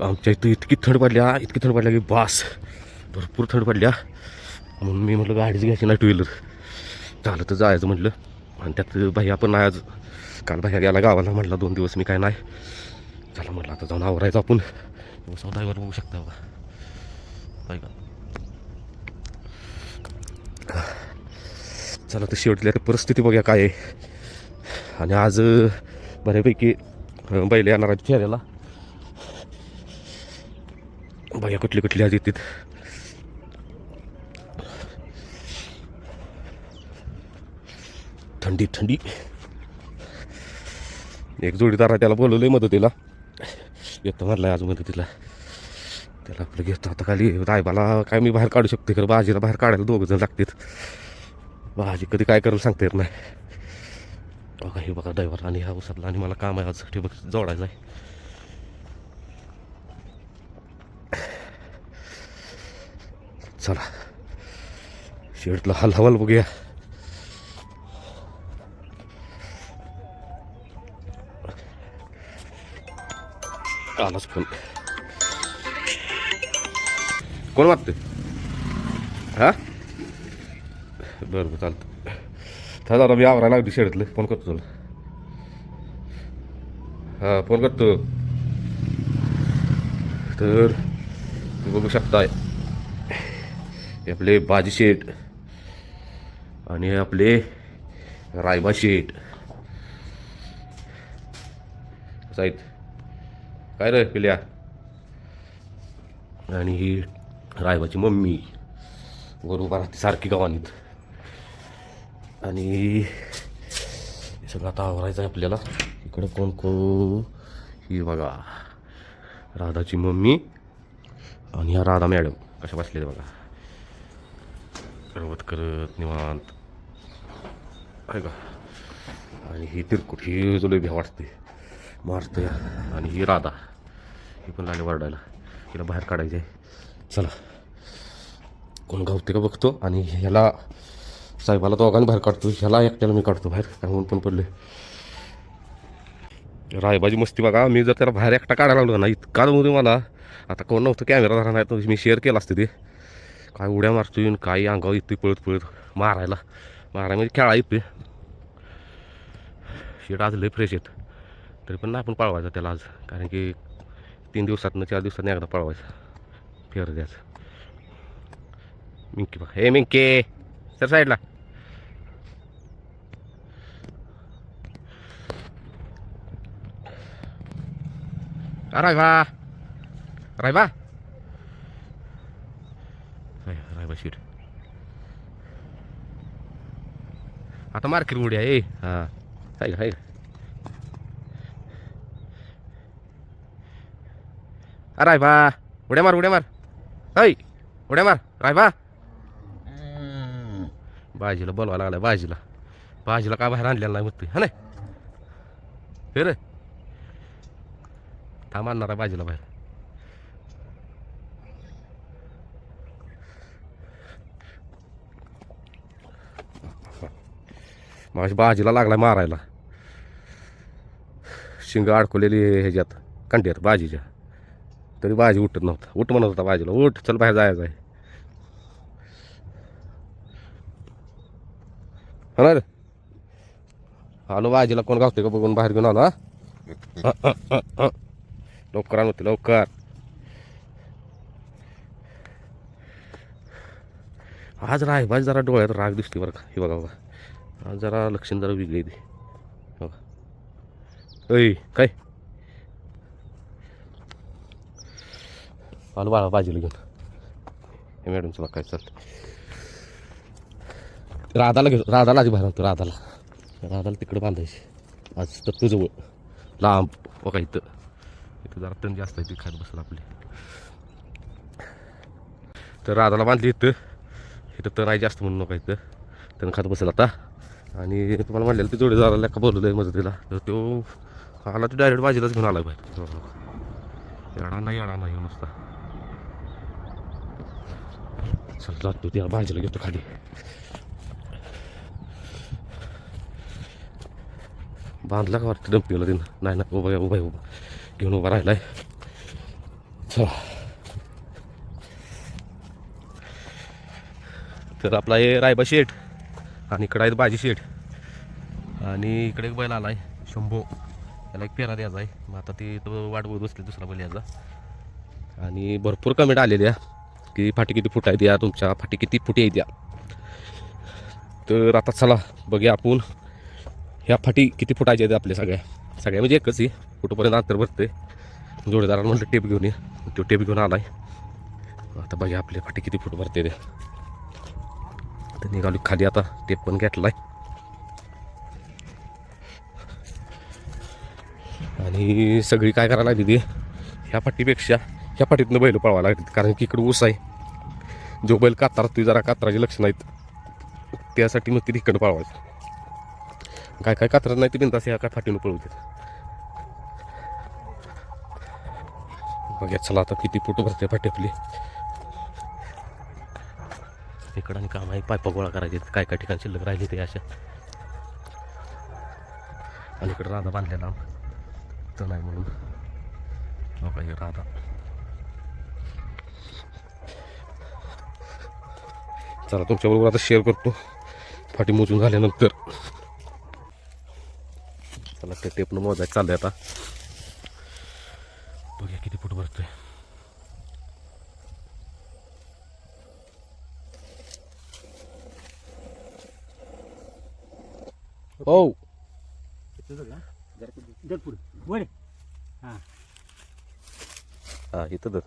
आमच्या इथं इतकी थंड पडल्या इतकी थंड पडल्या की बास. भरपूर थंड पडल्या म्हणून मी म्हटलं गाडीच घ्यायची नाही टू व्हीलर चालत जायचं म्हटलं. आणि त्यात भैया पण नाही आज. काल भैया गेला गावाला म्हटला दोन दिवस मी काय नाही. चला म्हटलं आता जाऊन आवरायचं आपण. सौदावर बघू शकता बघा. का? चला तर शेवटल्या परिस्थिती बघूया काय आहे. आणि आज बऱ्यापैकी बैल येणार आहेत फेऱ्याला. बघा कुठली कुठली आज येतात थंडी थंडी. एक जोडीदार आहे त्याला बोलवलंय मदतीला. येतो म्हणलाय आज मदतीला. त्याला आपलं घेतो आता खाली. रायबाला काय मी बाहेर काढू शकते खरं? भाजीला बाहेर काढायला दोघं जण लागतात भाजी कधी काय करायला सांगता येत नाही. बघा हे बघा ड्रायव्हर आणि ह्या उसातला आणि मला काम आहे आज. ठेवक जोडायचं आहे चला. शेवटला हल हवाल बघूया. आलाच फोन. कोण वाटतं हा? बरं बरं चालतं था जरा मी आवरायला लागली शेडतलं. फोन करतो तुला. हां फोन करतो. तर बघू शकताय. आपले बाजी शेठ आणि आपले रायबा शेट कसं आहेत. काय रे पिल्या? आणि ही रायबाची मम्मी बरोबर राहते सारखी गव्हाणीत आणि हे सगळं आता आवरायचं आहे आपल्याला. इकडं कोण कोण? ही बघा राधाची मम्मी आणि ह्या राधा मॅडम कशा बसलेल्या बघा. करवत करत निवांत. आहे का? आणि ही तिरकुट ही जो लय भ्या वाटते मारते आणि ही राधा. ही पण लागली वरडायला. हिला बाहेर काढायचे चला. कोण गावते का बघतो. आणि ह्याला साहेबाला तो अगाने बाहेर काढतो. ह्याला एकट्याला मी काढतो बाहेर. काय पण पडले रायबाजी मस्ती बघा. मी जर त्याला बाहेर एकटा काढायला लागलो ना इतका मध्ये मला. आता कोण नव्हतं कॅमेरा धरा नाही तर मी शेअर केला असते ते. काय उड्या मारतो येऊन काही अंगावर येतोय पळत पळत मारायला. मारायला म्हणजे खेळा येतोय. शेट आज लय फ्रेश आहेत. तरी पण आपण पळवायचा त्याला आज. कारण की तीन दिवसातनं चार दिवसातनं एकदा पळवायचा. फेर द्यायचं मिंकी बघा. हे मिंके! सर साईडला रायबा रायबा बशीर शीट आता मार्केट उड्या ए. हां. आहे का अरे बा उड्या मार उड्या मार. ऐ उड्या मार राय बा बाजीला बोलवा लागलाय बाजीला. बाजीला का बाहेर आणलेला नाही म्हणतोय हा नाही? हे रे थांब आणणार आहे बाजीला बाहेर. माझ्या बाजीला लागलाय मारायला. शिंग अडकवलेली ह्याच्यात कंट्यात बाजीच्या. तरी बाजी उठत नव्हता. उठ म्हणत होता बाजीला उठ चल बाहेर जायचं आहे. हा ना रे आलो बाजीला कोण गावते का बघून बाहेर घेऊन आलो हा? लवकर आणते लवकर. आज राय बाजी जरा डोळ्यात राग दिसते बरं का. हे बघा बघा. जरा लक्षण जरा वेगळी आहे ती ऐ काय? आलो बाळा बाजीला घेऊन. हे मॅडम बघ काय चालतं राधाला घेऊ राधाला आधी बाहेर आणतो राधाला. राधाला तिकडे बांधायची. आज तर तुझं लांब बघा इथं. इथं जरा तण जास्त आहे ती खात बसेल आपली. तर राधाला बांधली इथं. इथं तण आहे जास्त म्हणून नका इथं. तण खात बसेल आता. आणि तुम्हाला म्हणलेलं ते जोडीदाराला का बोलवलं आहे मदतीला. तर तो आला तो डायरेक्ट बाजीलाच घेऊन आला बाहेर. हो, हो. येणार नाही येणार नाही नुसता. चल जातो त्या भाजीला घेतो खाली. बांधला का वाटतं डंपीला तिनं? नाही ना उभा उभा आहे, उभा घेऊन उभा राहिलाय. चला. तर आपला हे रायबा शेठ आणि इकडं आहेत बाजी शेठ. आणि इकडे एक बैल आला आहे शंभो. त्याला एक पेरा द्यायचा आहे. मग आता ते तो वाट बघत बसली दुसरा बैल याचा आणि भरपूर कमेंट आलेल्या की फाटी किती फूट आहे द्या तुमच्या. फाटी किती फुटी आहे द्या. तर आता चला बघूया आपण ह्या फाटी किती फुटायच्या आहेत आपल्या सगळ्या. सगळ्या म्हणजे एकच आहे. कुठंपर्यंत अंतर भरते जोडीदारानं म्हटलं टेप घेऊन ये. तो टेप घेऊन आला आहे आता बघा आपले फाटी किती फूट भरते ते. आता निघालो खाली आता टेप पण घेतलाय आणि सगळी काय करायला लागली ती ह्या पाठीपेक्षा ह्या पाठीतनं बैल पळवायला लागली कारण की इकडं ऊस आहे. जो बैल कातार ती जरा कात्राचे लक्ष आहेत. त्यासाठी मग ती तिकडं पळवायचं. काय काय कात्रत नाही ती बिंदास ह्या काय फाटीनं पळवते बघा चला आता किती फुट भरते फाटी आपली. इकडं आणि काम आहे पायपा गोळा करायचे. काय काय ठिकाणी शिल्लक राहिली ते अशा. आणि इकडं राधा बांधलेला. तर नाही म्हणून. हो राधा. चला तुमच्याबरोबर आता शेअर करतो. फाटी मोजून झाल्यानंतर. चला ते टेपनं मोजायचं आहे आता बघूया किती फूट भरतोय हो. जर पुढे वर हां हा इथं तर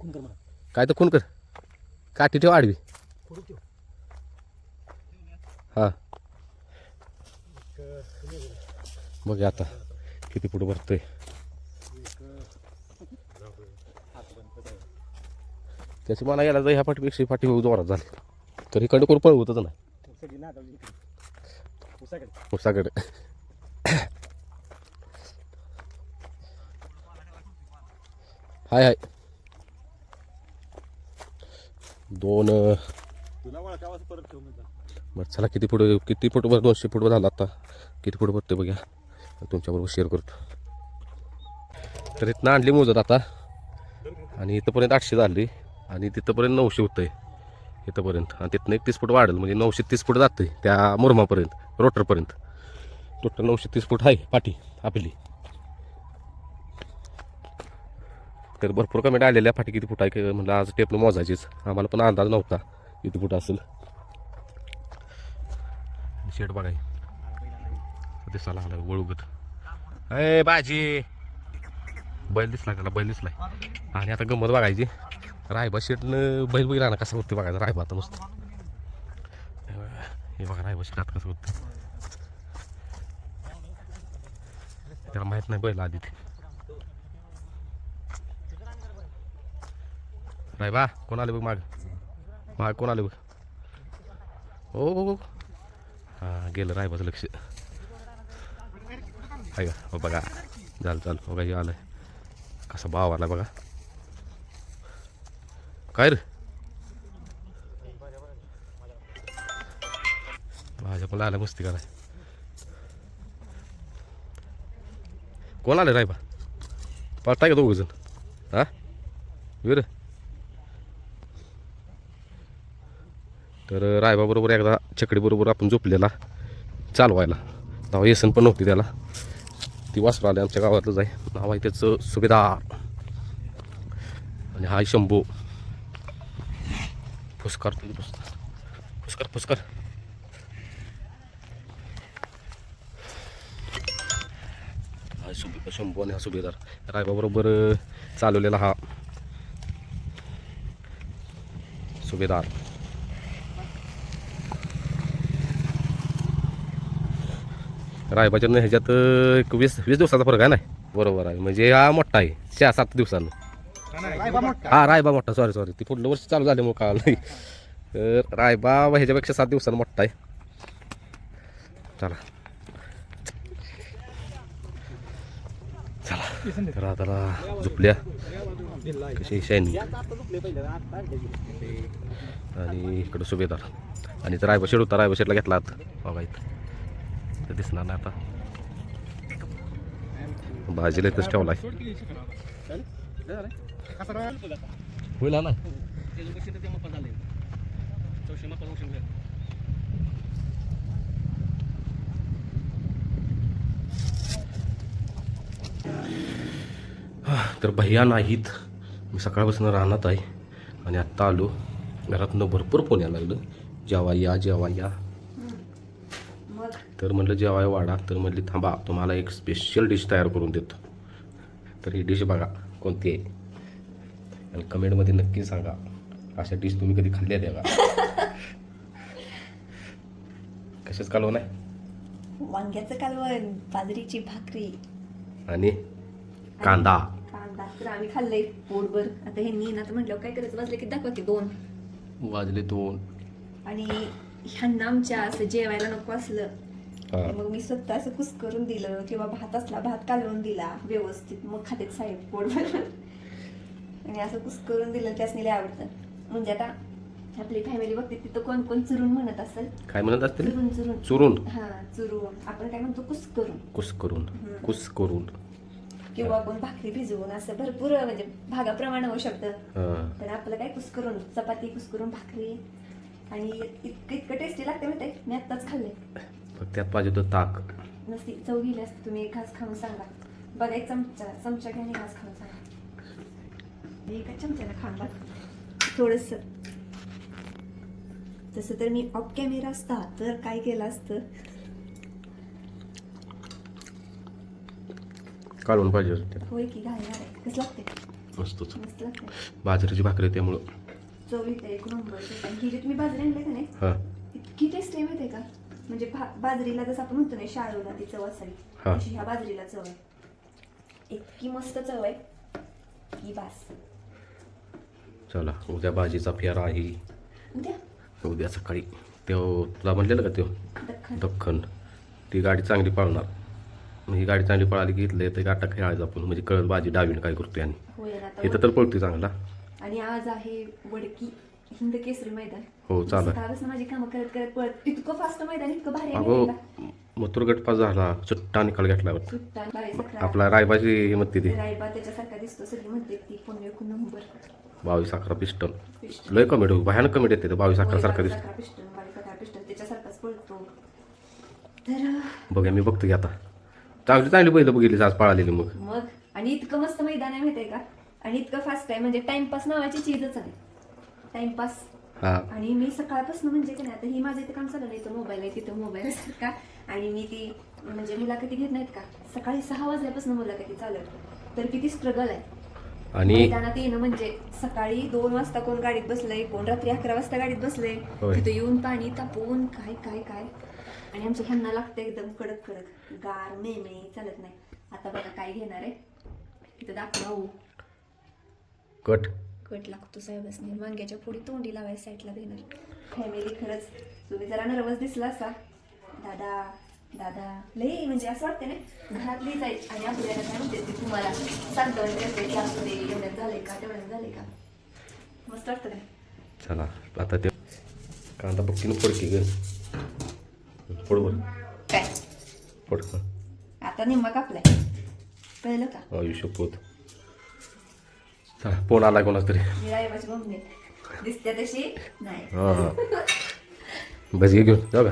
कोण कर मला काय तर खून कर. काठी ठेव आडवी. पुढे ठेव हा. बघूया आता किती फूट भरतोय. त्याची मला यायला ह्या पाठीपेक्षा ही पाठी जोरात झाली. तरी इकडे कोण पळवतच नाही. सगळी उसाकडे हाय हाय दोन बरं चला किती फूट किती फूट भर दोनशे फूट झाला आता? किती फूट भरते बघा तुमच्याबरोबर शेअर करतो. तर इथनं आणली मोजत आता. आणि इथंपर्यंत आठशे झाली. आणि तिथंपर्यंत नऊशे होतं आहे इथंपर्यंत. आणि तिथनं एक तीस फूट वाढेल. म्हणजे नऊशे तीस फूट जाते त्या मुरमापर्यंत. रोटरपर्यंत. टोटल नऊशे तीस फूट आहे पाठी आपली. तर भरपूर कमेंट आलेल्या फाटी किती फूट आहे म्हणलं आज टेपनं मोजायचीच. आम्हाला पण अंदाज नव्हता किती फूट असेल. शेड बघाय दिसायला लागला वळूगत. अय बाजी. बैल दिसला त्याला? बैल दिसलाय. आणि आता गंमत बघायची. रायबा शेटनं बैल बघितला कसं होते बघायचं. रायबा आता नुसतं. हे बघा रायबा शेट आता कसं होतं. त्याला माहीत नाही पहिला आधी नाही बा कोण आले बघ माग? माग कोण आले बघ? हो हो हो. हा गेलं रायबाचं लक्ष. आहे का? हो बघा. झालं चाल हो काही आलं कसा भाव आला बघा. काय रे? माझ्या पण आलं मस्ती करायला. कोण आलं रायबा? पळताय का दोघ जण? हा? वीर तर रायबाबरोबर एकदा चकडीबरोबर आपण झोपलेला चालवायला. नाव येसन पण नव्हती त्याला. ती वासरू आली आमच्या गावातलंच आहे नाव आहे त्याचं सुभेदार. आणि हा शंभू. फुसकार तुझी फुसकार फुसकार. हा शंभू आणि हा सुभेदार. रायबाबरोबर चालवलेला हा सुभेदार. रायबाच्या ह्याच्यात एक वीस वीस दिवसाचा फरक आहे ना? बरोबर आहे. म्हणजे हा मोठा आहे. चार सात दिवसानं. हा रायबा मोठा. सॉरी सॉरी ती पुढलं वर्ष चालू झाले मग काल नाही. तर रायबा ह्याच्यापेक्षा सात दिवसानं मोठा आहे. चला. तर आता झुपल्या. कशी शायनिंग? आणि इकडं सुभेदार. आणि तर रायबा शेड होता रायबा शेडला घेतला आत. बघा इथं. तर दिसणार नाही आता. भाजीला इथंच ठेवला आहे होईल ना? तर भैया नाहीत. मी सकाळपासून राहणार आहे आणि आत्ता आलो. घरातनं भरपूर फोन यायला लागलं. जेवा या जेवा या. तर म्हटलं जेवाय वाढा तर म्हटली थांबा तुम्हाला एक स्पेशल डिश तयार करून देतो. तर ही डिश बघा कोणती आहे. आणि कमेंटमध्ये नक्की सांगा. अशा डिश तुम्ही कधी खाल्ल्या द्या का? कशाच कालवण आहे? वांग्याचं कालवण बाजरीची भाकरी. आणि कांदा. कांदा. तर आम्ही खाल्लंय पोटभर. आता हे नी ना तर म्हटलं काय करायचं? वाजले की दाखवा की दोन. वाजले दोन. आणि ह्यांना आमच्या असं जेवायला नको असलं मग मी स्वतः असं कुस करून दिलं किंवा भात असला भात कालवून दिला व्यवस्थित. मग खातेत साहेब पोटभर. आणि असं कुस करून दिलं त्यासनी लय आवडतं. म्हणजे आता आपली फॅमिली बघते तिथं कोण कोण चुरून म्हणत असेल? काय म्हणत असतील? चुरून चुरून. चुरून? हा चुरून. आपण काय म्हणतो कुस करून कुस करून कुस करून किंवा आपण भाकरी भिजवून असं भरपूर म्हणजे भागाप्रमाणे होऊ शकतं. पण आपलं काय कुस्करून? चपाती कुस्करून भाकरी. आणि इतकं इतकं टेस्टी लागते माहिती मी आत्ताच खाल्ले फक्त त्यात पाहिजे होतं ताक. नसती चव गेली असते तुम्ही एक घास खाऊन सांगा. बघा एक चमचा चमचा आणि घास खाऊन सांगा. एका चमच्याला बघा थोडस. तसं तर मी ऑफ कॅमेरा असता तर काय केलं असतं? काढून पाहिजे होतं. होय की घाल घाल कसं लागते मस्तच मस्त लागते बाजरीची भाकरी त्यामुळं. चव येते एक नंबर ही जी तुम्ही बाजरी आणली का नाही? हां. इतकी टेस्ट आहे माहिती आहे का? म्हणजे भा- बाजरीला जसं आपण म्हणतो नाही शाळूला ती चव असावी. हा. ह्या बाजरीला चव आहे. इतकी मस्त चव आहे. की बास. चला उद्या भाजीचा फेरा आहे. उद्या? उद्या सकाळी. तो तुला म्हणलेलं का तो? दख्खन. ती गाडी चांगली पळणार. मग ही गाडी चांगली पळाली की इथलं येतं गाठा खेळायचं आपण म्हणजे कळत भाजी डावीनं काय करतोय आणि. इथं तर पळतोय चांगला. आणि आज आहे वडकी हिंद केसरी मैदान. हो चालू माझी कामं करत करत पळत इतकं फास्ट मैदान इतकं भारी अगो मथुर गटपास झाला. सुट्टा निकाल घेतला. आपला रायबाची हे म्हणते ती. रायबा त्याच्यासारखा दिसतो सगळी म्हणते ती नंबर. बावीस अकरा पिस्टन. लय कमेंट भयानक कमेंट येते बावीस अकरा सारखा दिसतो. बघा मी बघतो की आता. चांगली चांगली पहिलं बघितली आज पळालेली मग. मग? आणि इतकं मस्त मैदान आहे माहितीये का? आणि इतकं फास्ट आहे म्हणजे टाइमपास नावाची चीजच नाही टाइमपास. आणि मी सकाळपासून म्हणजे की नाही आता ही माझं इथं काम चाललं नाही इथं मोबाईल आहे तिथं मोबाईल का? आणि मी ती म्हणजे मुलाखती घेत नाहीत का? सकाळी सहा वाजल्यापासून मुलाखती चालत तर किती स्ट्रगल आहे. आणि मैदानात येणं म्हणजे सकाळी दोन वाजता कोण गाडीत बसलंय कोण रात्री अकरा वाजता गाडीत बसलंय होय. तिथं येऊन पाणी तापवून काय काय काय. आणि आमच्या ह्यांना लागतं एकदम कडक कडक. गार मे मे चालत नाही. आता बघा काय घेणार आहे. तिथं दाखवा हो कट. कट लागतो साहेबासने. वांग्याच्या पुढे तोंडी लावायला साईडला देणार. फॅमिली खरंच. तुम्ही जरा नर्वस दिसला असा दादा दादा लई म्हणजे असं वाटतं ना घरातली जायची आणि आपल्याला काय म्हणते ती तुम्हाला सांगतो की असू दे एवढ्यात झालंय का तेवढ्यात झालंय का? मस्त वाटतं काय चला आता ते कांदा बघतीन पडकी ग पडवर काय? पडक आता निम्मा कापलाय. कळलं का? आयुष्य पोत चला फोन आला कोणाच तरी. मी रायबाची मम्मी दिसते तशी? नाही. हां हां. भजी घेऊन. जाऊ का?